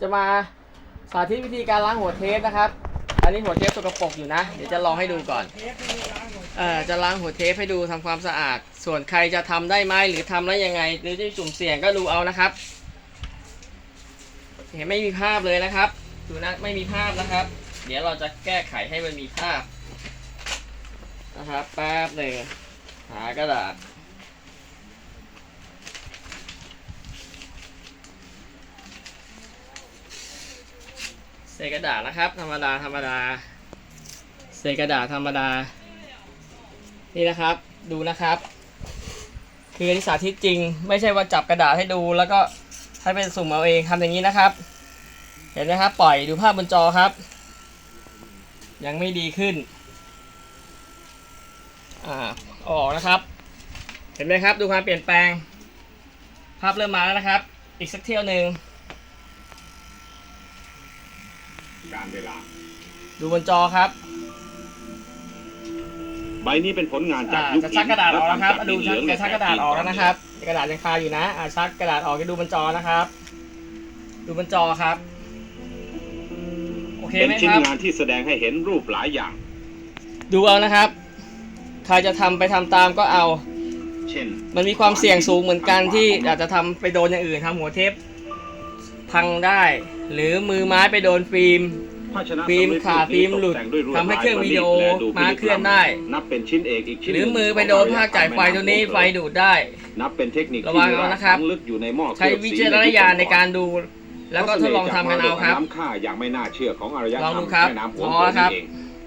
จะมาสาธิตวิธีการล้างหัวเทปนะครับ อันนี้หัวเทปสกปรกอยู่นะ เดี๋ยวจะลองให้ดูก่อน เอ่อ จะล้างหัวเทปให้ดูทำความสะอาด ส่วนใครจะทำได้ไหมหรือทำแล้วยังไง หรือจะจุ่มเสี่ยงก็ดูเอานะครับ เห็นไม่มีภาพเลยนะครับ ดูนะ ไม่มีภาพนะครับ เดี๋ยวเราจะแก้ไขให้มันมีภาพ นะครับ แป๊บหนึ่งหากระดาษ เศษกระดาษนะครับ ธรรมดาธรรมดาเศษกระดาษธรรมดา นี่นะครับดูนะครับ คือที่สาธิตจริง ไม่ใช่ว่าจับกระดาษให้ดู แล้วก็ให้เป็นสุ่มเอาเองทำอย่างนี้นะครับ เห็นไหมครับ ปล่อยดูภาพบนจอครับ ยังไม่ดีขึ้นอ่าออกนะครับ เห็นไหมครับดูความเปลี่ยนแปลง ภาพเริ่มมาแล้วนะครับ อีกสักเที่ยวหนึ่ง การเวลา ดูบนจอครับใบนี้เป็นผลงานจากอ่ายุคจะชักกระดาษออกแล้วครับและดูทำจากชักดินเหลืองจะชักกระดาษออกแล้วนะครับ กระดาษยังคาอยู่นะอ่าชักกระดาษออกจะดูบนจอนะครับ ดูบนจอครับ โอเคเป็นไหมชิ้นครับงานที่แสดงให้เห็นรูปหลายอย่าง ดูเอานะครับ ใครจะทำไปทำตามก็เอา เช่น มันมีความเสี่ยงสูงเหมือนกันที่อาจจะทำไปโดนอย่างอื่นทำหัวเทป พังได้ หรือมือไม้ไปโดนฟิล์มภาชนะฟิล์มสำริดขาดรูปนี้ฟิล์มหลุดตกแต่งด้วยลวดทำให้เครื่องลายวิดีโอประณีตและดูม้าพิลึกเคลื่อนได้ นับเป็นชิ้นเอกอีกชิ้นหรือมือไปโดนผ้าจ่ายไฟตัวนี้ไฟดูดได้ นับเป็นเทคนิคระที่วังมีเอารากนะครับฝังลึกอยู่ในหม้อใช้วิจารณญาณในการดู แล้วก็ทดลองทำกันเอาครับน้ำค่าอย่างไม่น่าเชื่อของอารยธรรมลองดูครับแม่น้ำโขพงอตัวแล้วครับนี้เอง